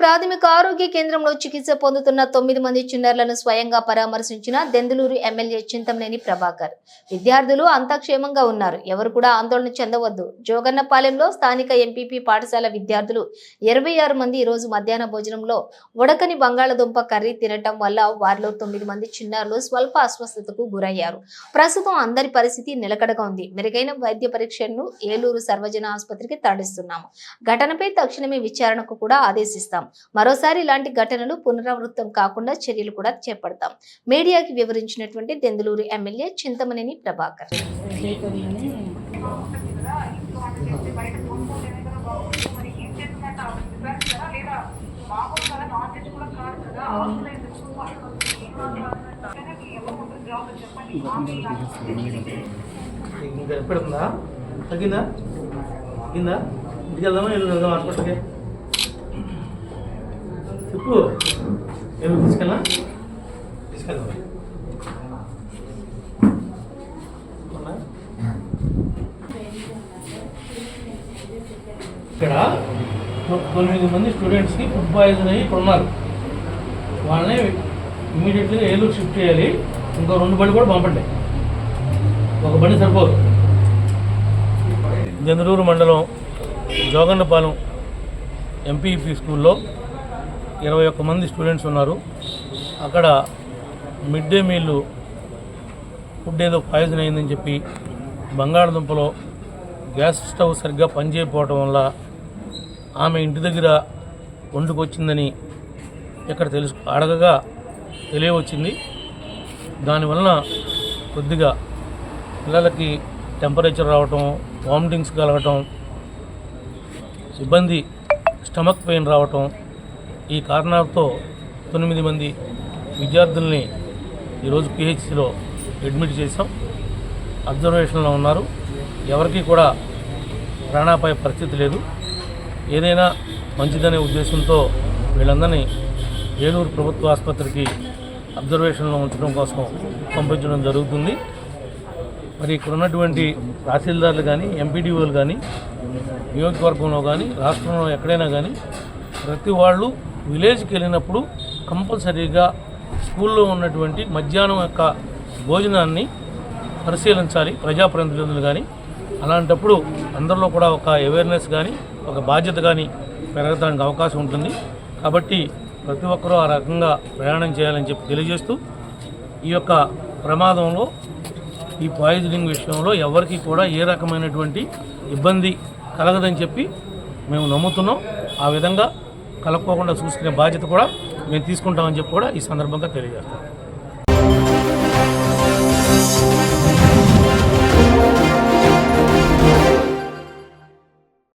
ప్రాథమిక ఆరోగ్య కేంద్రంలో చికిత్స పొందుతున్న తొమ్మిది మంది చిన్నారులను స్వయంగా పరామర్శించిన దెందులూరు ఎమ్మెల్యే చింతంనేని ప్రభాకర్. విద్యార్థులు అంతా క్షేమంగా ఉన్నారు. ఎవరు కూడా ఆందోళన చెందవద్దు. జోగన్నపాలెంలో స్థానిక ఎంపీపీ పాఠశాల విద్యార్థులు ఇరవై ఆరు మంది ఈరోజు రోజు మధ్యాహ్న భోజనంలో ఉడకని బంగాళదుంప కర్రీ తినటం వల్ల వారిలో తొమ్మిది మంది చిన్నారులు స్వల్ప అస్వస్థతకు గురయ్యారు. ప్రస్తుతం అందరి పరిస్థితి నిలకడగా ఉంది. మెరుగైన వైద్య పరీక్షను ఏలూరు సర్వజన ఆసుపత్రికి తరలిస్తున్నాము. ఘటనపై తక్షణమే విచారణకు కూడా ఆదేశిస్తారు చేస్తాం. మరోసారి ఇలాంటి ఘటనలు పునరావృతం కాకుండా చర్యలు కూడా చేపడతాం. మీడియాకి వివరించినటువంటి దెందులూరు ఎమ్మెల్యే చింతమనేని ప్రభాకర్. ఇంకా ఎప్పుడుందా? తగ్గిందా? తగ్గిందా? ఇంటికి వెళ్దామా? ఎల్లుండి వెళ్దాం హాస్పిటల్కి? చెప్పు. ఎల్లుండి తీసుకెళ్ళా తీసుకెళ్దాం. ఇక్కడ తొ- తొమ్మిది మంది స్టూడెంట్స్కి ఫుడ్ పాయిజన్ అయ్యి ఇక్కడ ఉన్నారు వాళ్ళని ఇమీడియట్గా ఏలూరు షిఫ్ట్ చేయాలి. ఇంకో రెండు బండి కూడా పంపండి. ఒక బండి సరిపోదు. జంద్రూరు మండలం జోగన్నపాలెం ఎంపీపీ స్కూల్లో ఇరవై ఒక్క మంది స్టూడెంట్స్ ఉన్నారు. అక్కడ మిడ్ డే మీల్ ఫుడ్ ఏదో పాయిజన్ అయిందని చెప్పి బంగాళదుంపలో గ్యాస్ స్టవ్ సరిగ్గా పనిచేయకపోవటం వల్ల ఆమె ఇంటి దగ్గర వండుకొచ్చిందని ఇక్కడ తెలుసు అడగగా తెలియవచ్చింది. దానివలన కొద్దిగా పిల్లలకి టెంపరేచర్ రావటం వామిటింగ్స్ కలగటం ఇబ్బంది స్టమక్ పెయిన్ రావటం ఈ కారణాలతో తొమ్మిది మంది విద్యార్థుల్ని ఈరోజు పిహెచ్సిలో అడ్మిట్ చేశాం. అబ్జర్వేషన్లో ఉన్నారు. ఎవరికీ కూడా ప్రాణాపాయ పరిస్థితి లేదు. ఏదైనా మంచిదనే ఉద్దేశంతో వీళ్ళందరినీ ఏలూరు ప్రభుత్వ ఆసుపత్రికి అబ్జర్వేషన్లో ఉంచడం కోసం పంపించడం జరుగుతుంది. మరి ఇక్కడ ఉన్నటువంటి తహసీల్దార్లు కానీ ఎంపీడీఓలు కానీ నియోజకవర్గంలో కానీ రాష్ట్రంలో ఎక్కడైనా కానీ ప్రతి వాళ్ళు విలేజ్కి వెళ్ళినప్పుడు కంపల్సరీగా స్కూల్లో ఉన్నటువంటి మధ్యాహ్నం యొక్క భోజనాన్ని పరిశీలించాలి ప్రజాప్రతినిధులు కానీ అలాంటప్పుడు అందరిలో కూడా ఒక అవేర్నెస్ కానీ ఒక బాధ్యత కానీ పెరగడానికి అవకాశం ఉంటుంది. కాబట్టి ప్రతి ఒక్కరూ ఆ రకంగా ప్రయాణం చేయాలని చెప్పి తెలియజేస్తూ ఈ యొక్క ప్రమాదంలో ఈ పాయిజనింగ్ విషయంలో ఎవరికి కూడా ఏ రకమైనటువంటి ఇబ్బంది కలగదని చెప్పి మేము నమ్ముతున్నాం. ఆ విధంగా కలుపుకోకుండా చూసుకునే బాధ్యత కూడా మేము తీసుకుంటామని చెప్పి కూడా ఈ సందర్భంగా తెలియజేస్తాం.